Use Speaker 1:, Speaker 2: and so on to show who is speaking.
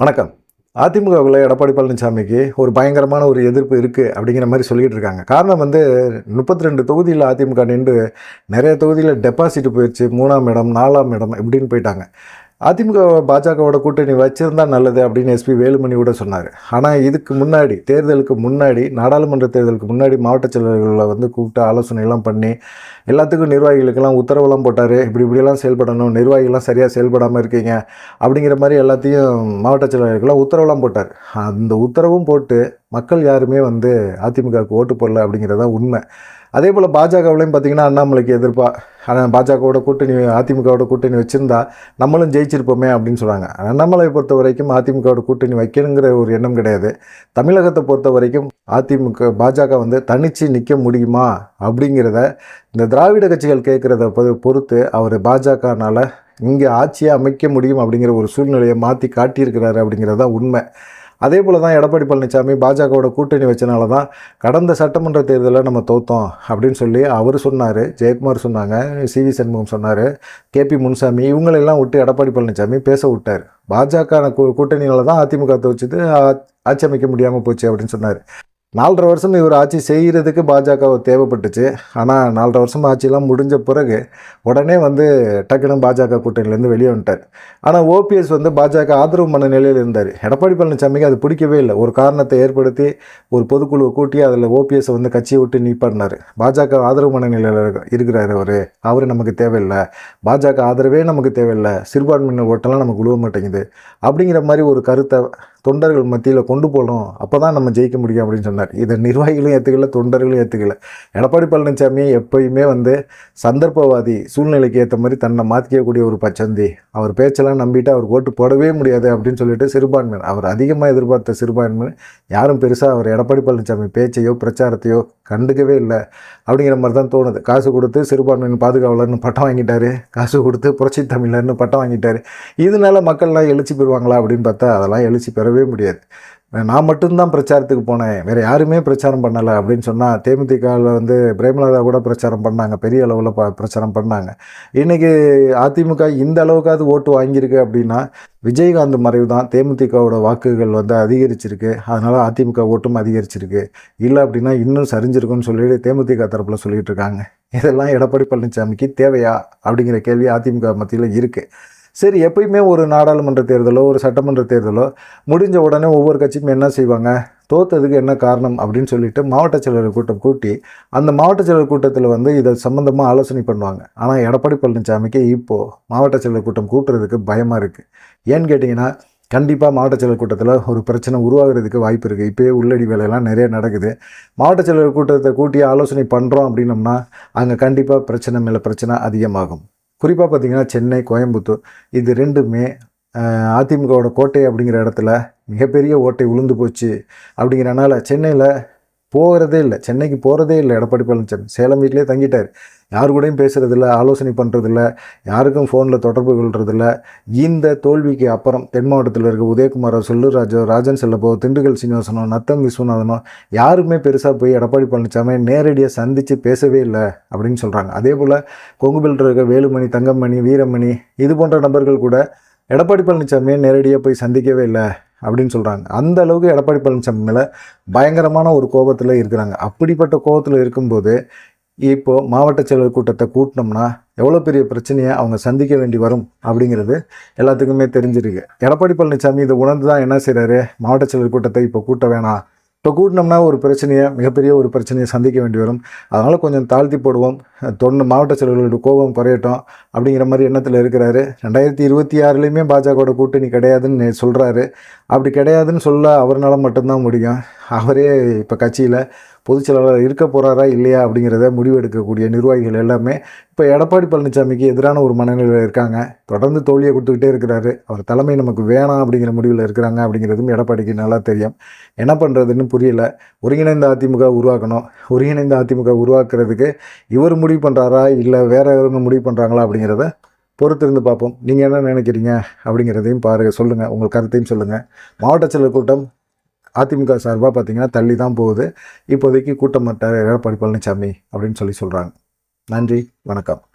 Speaker 1: வணக்கம். அதிமுகவில் எடப்பாடி பழனிசாமிக்கு ஒரு பயங்கரமான ஒரு எதிர்ப்பு இருக்குது அப்படிங்கிற மாதிரி சொல்லிகிட்டு இருக்காங்க. காரணம் வந்து முப்பத்தி ரெண்டு தொகுதியில் அதிமுக நின்று நிறைய தொகுதியில் டெபாசிட் போயிடுச்சு மூணாம் இடம் நாலாம் இடம் இப்படின்னு போயிட்டாங்க. அதிமுக பாஜகவோட கூட்டணி வச்சிருந்தா நல்லது அப்படின்னு எஸ்பி வேலுமணி கூட சொன்னார். ஆனால் இதுக்கு முன்னாடி தேர்தலுக்கு முன்னாடி நாடாளுமன்ற தேர்தலுக்கு முன்னாடி மாவட்ட செயலர்களை வந்து கூப்பிட்டு ஆலோசனைலாம் பண்ணி எல்லாத்துக்கும் நிர்வாகிகளுக்கெல்லாம் உத்தரவெல்லாம் போட்டார். இப்படி இப்படியெல்லாம் செயல்படணும் நிர்வாகிகள்லாம் சரியாக செயல்படாமல் இருக்கீங்க அப்படிங்கிற மாதிரி எல்லாத்தையும் மாவட்ட செயலாளர்கள்லாம் உத்தரவுலாம் போட்டார். அந்த உத்தரவும் போட்டு மக்கள் யாருமே வந்து அதிமுகவுக்கு ஓட்டு போடல அப்படிங்கிறது தான் உண்மை. அதே போல் பாஜகவிலையும் பார்த்தீங்கன்னா அண்ணாமலைக்கு எதிர்ப்பாக ஆனால் பாஜகவோட கூட்டணி அதிமுகவோட கூட்டணி வச்சுருந்தா நம்மளும் ஜெயிச்சிருப்போமே அப்படின்னு சொல்கிறாங்க அண்ணாமலையை பொறுத்த வரைக்கும் அதிமுகவோட கூட்டணி வைக்கணுங்கிற ஒரு எண்ணம் கிடையாது. தமிழகத்தை பொறுத்த வரைக்கும் அதிமுக பாஜக வந்து தனித்து நிற்க முடியுமா அப்படிங்கிறத இந்த திராவிட கட்சிகள் கேட்குறத பொ- பொறுத்து அவர் பாஜகனால் இங்கே ஆட்சியை அமைக்க முடியும் அப்படிங்கிற ஒரு சூழ்நிலையை மாற்றி காட்டியிருக்கிறாரு அப்படிங்கிறது தான் உண்மை. அதே போல் தான் எடப்பாடி பழனிசாமி பாஜகவோட கூட்டணி வச்சனால தான் கடந்த சட்டமன்ற தேர்தலில் நம்ம தோத்தோம் அப்படின்னு சொல்லி அவர் சொன்னார் ஜெயக்குமார் சொன்னாங்க சிவி சண்முகம் சொன்னார் கேபி முன்சாமி இவங்களெல்லாம் விட்டு எடப்பாடி பழனிசாமி பேச விட்டார். பாஜக கூட்டணியில் தான் அதிமுக தோச்சுது ஆட்சி அமைக்க முடியாமல் போச்சு அப்படின்னு சொன்னார். நாலரை வருஷம் இவர் ஆட்சி செய்கிறதுக்கு பாஜக தேவைப்பட்டுச்சு. ஆனால் நாலரை வருஷம் ஆட்சியெல்லாம் முடிஞ்ச பிறகு உடனே வந்து டக்குன்னு பாஜக கூட்டணியிலேருந்து வெளியே வந்துட்டார். ஆனால் ஓபிஎஸ் வந்து பாஜக ஆதரவு மனநிலையில் இருந்தார். எடப்பாடி பழனிசாமிக்கு அது பிடிக்கவே இல்லை. ஒரு காரணத்தை ஏற்படுத்தி ஒரு பொதுக்குழுவை கூட்டி அதில் ஓபிஎஸ் வந்து கட்சியை விட்டு நீப்பாடினார் பாஜக ஆதரவு பண்ண நிலையில் இருக்கிறார் அவர். அவர் நமக்கு தேவையில்லை. பாஜக ஆதரவே நமக்கு தேவையில்லை. சிறுபான்மையினர் ஓட்டெல்லாம் நமக்கு உழுவ மாட்டேங்குது. அப்படிங்கிற மாதிரி ஒரு கருத்தை தொண்டர்கள் மத்தியில் கொண்டு போகணும். அப்போ தான் நம்ம ஜெயிக்க முடியும் அப்படின்னு சொன்னார். இதை நிர்வாகிகளும் ஏற்றுக்கல தொண்டர்களும் ஏற்றுக்கல எடப்பாடி பழனிசாமி எப்பயுமே வந்து சந்தர்ப்பவாதி சூழ்நிலைக்கு ஏற்ற மாதிரி தன்னை மாற்றிக்கக்கூடிய ஒரு பச்சந்தி. அவர் பேச்செல்லாம் நம்பிட்டு அவர் ஓட்டு போடவே முடியாது அப்படின்னு சொல்லிட்டு சிறுபான்மையினர் அவர் அதிகமாக எதிர்பார்த்த சிறுபான்மையினர் யாரும் பெருசாக அவர் எடப்பாடி பழனிசாமி பேச்சையோ பிரச்சாரத்தையோ கண்டுக்கவே இல்லை. அப்படிங்கிற மாதிரி தான் தோணுது. காசு கொடுத்து சிறுபான்மையின் பாதுகாவலர்னு பட்டம் வாங்கிட்டாரு. காசு கொடுத்து புரட்சி தமிழர்னு பட்டம் வாங்கிட்டாரு. இதனால மக்கள்லாம் எழுச்சி பெறுவாங்களா அப்படின்னு பார்த்தா அதெல்லாம் எழுச்சி பெறவே முடியாது. நான் மட்டும்தான் பிரச்சாரத்துக்கு போனேன். வேறு யாருமே பிரச்சாரம் பண்ணலை அப்படின்னு சொன்னால் தேமுதிகவில் வந்து பிரேமலதா கூட பிரச்சாரம் பண்ணாங்க. பெரிய அளவில் ப பிரச்சாரம் பண்ணாங்க. இன்றைக்கி அதிமுக இந்த அளவுக்காவது ஓட்டு வாங்கியிருக்கு அப்படின்னா விஜயகாந்த் மறைவு தான் தேமுதிகவோட வாக்குகள் வந்து அதிகரிச்சிருக்கு. அதனால் அதிமுக ஓட்டும் அதிகரிச்சிருக்கு. இல்லை அப்படின்னா இன்னும் சரிஞ்சிருக்குன்னு சொல்லிட்டு தேமுதிக தரப்பில் சொல்லிகிட்டு இருக்காங்க. இதெல்லாம் எடப்பாடி பழனிசாமிக்கு தேவையா அப்படிங்கிற கேள்வி அதிமுக மத்தியில் இருக்குது சரி எப்பயுமே ஒரு நாடாளுமன்ற தேர்தலோ ஒரு சட்டமன்ற தேர்தலோ முடிஞ்ச உடனே ஒவ்வொரு கட்சியும் என்ன செய்வாங்க? தோத்ததுக்கு என்ன காரணம் அப்படின்னு சொல்லிட்டு மாவட்ட செயலர் கூட்டம் கூட்டி அந்த மாவட்ட செயலர் கூட்டத்தில் வந்து இதை சம்மந்தமாக ஆலோசனை பண்ணுவாங்க. ஆனால் எடப்பாடி பழனிசாமிக்கு இப்போது மாவட்ட செயலர் கூட்டம் கூட்டுறதுக்கு பயமாக இருக்குது ஏன்னு கேட்டிங்கன்னா கண்டிப்பாக மாவட்ட செயலர் கூட்டத்தில் ஒரு பிரச்சனை உருவாகிறதுக்கு வாய்ப்பு இருக்குது இப்போயே உள்ளடி வேலையெல்லாம் நிறைய நடக்குது. மாவட்ட செயலர் கூட்டத்தை கூட்டி ஆலோசனை பண்ணுறோம் அப்படின்னம்னா அங்கே கண்டிப்பாக பிரச்சனை மேலே பிரச்சனை அதிகமாகும். குறிப்பாக பார்த்தீங்கன்னா சென்னை கோயம்புத்தூர் இது ரெண்டுமே அதிமுகவோட கோட்டை அப்படிங்கிற இடத்துல மிகப்பெரிய ஓட்டை உளுந்து போச்சு அப்படிங்கிறனால சென்னையில் போகிறதே இல்லை. சென்னைக்கு போகிறதே இல்லை எடப்பாடி பழனிசாமி. சேலம் வீட்டிலே தங்கிட்டார். யாரு கூடயும் பேசுறதில்ல ஆலோசனை பண்ணுறதில்ல யாருக்கும் ஃபோனில் தொடர்பு கொள்றதில்ல. இந்த தோல்விக்கு அப்புறம் தென் மாவட்டத்தில் இருக்க உதயகுமாரோ செல்லூர்ராஜோ ராஜன் செல்லப்போ திண்டுக்கல் சீனிவாசனோ நத்தம் விஸ்வநாதனோ யாருமே பெருசாக போய் எடப்பாடி பழனிசாமி நேரடியாக சந்தித்து பேசவே இல்லை அப்படின்னு சொல்கிறாங்க அதே போல் கொங்குபில் இருக்க வேலுமணி தங்கமணி வீரமணி இது போன்ற நபர்கள் கூட எடப்பாடி பழனிசாமியை நேரடியாக போய் சந்திக்கவே இல்லை. அப்படின்னு சொல்கிறாங்க அந்த அளவுக்கு எடப்பாடி பழனிசாமி மேலே பயங்கரமான ஒரு கோபத்தில் இருக்கிறாங்க. அப்படிப்பட்ட கோபத்தில் இருக்கும்போது இப்போது மாவட்ட செயலர் கூட்டத்தை கூட்டினோம்னா எவ்வளோ பெரிய பிரச்சனையை அவங்க சந்திக்க வேண்டி வரும் அப்படிங்கிறது எல்லாத்துக்குமே தெரிஞ்சிருக்கு. எடப்பாடி பழனிசாமி இதை உணர்ந்து தான் என்ன செய்கிறாரு மாவட்ட செயலர் கூட்டத்தை இப்போ கூட்ட வேணாம். இப்போ கூட்டினோம்னா ஒரு பிரச்சனையை மிகப்பெரிய ஒரு பிரச்சனையை சந்திக்க வேண்டி வரும். அதனால் கொஞ்சம் தாழ்த்தி போடுவோம். தொண்ணு மாவட்ட செயலர்களோட கோபம் குறையட்டும் அப்படிங்கிற மாதிரி எண்ணத்தில் இருக்கிறாரு. ரெண்டாயிரத்தி இருபத்தி ஆறுலேயுமே பாஜகவோட கூட்டணி கிடையாதுன்னு சொல்கிறாரு அப்படி கிடையாதுன்னு சொல்ல அவர்னால மட்டும்தான் முடியும். அவரே இப்போ கட்சியில் பொதுச் செயலாளர் இருக்க போகிறாரா இல்லையா அப்படிங்கிறத முடிவெடுக்கக்கூடிய நிர்வாகிகள் எல்லாமே இப்போ எடப்பாடி பழனிசாமிக்கு எதிரான ஒரு மனநிலையில் இருக்காங்க. தொடர்ந்து தோல்வியை கொடுத்துக்கிட்டே இருக்கிறாரு. அவர் தலைமை நமக்கு வேணாம் அப்படிங்கிற முடிவில் இருக்கிறாங்க அப்படிங்கிறதும் எடப்பாடிக்கு நல்லா தெரியும். என்ன பண்ணுறதுன்னு புரியல. ஒருங்கிணைந்த அதிமுக உருவாக்கணும். ஒருங்கிணைந்த அதிமுக உருவாக்குறதுக்கு இவர் முடிவு பண்ணுறாரா இல்லை வேற யாருங்க முடிவு பண்ணுறாங்களா அப்படிங்கிறத பொறுத்திருந்து பார்ப்போம். நீங்கள் என்ன நினைக்கிறீங்க அப்படிங்கிறதையும் பாருங்கள் சொல்லுங்கள் உங்கள் கருத்தையும் சொல்லுங்கள் மாவட்ட செயலர் கூட்டம் அதிமுக சார்பாக பார்த்தீங்கன்னா தள்ளி தான் போகுது. இப்போதைக்கு கூட்டம் மாட்டார் எடப்பாடி பழனிசாமி அப்படின்னு சொல்லி சொல்கிறாங்க நன்றி வணக்கம்.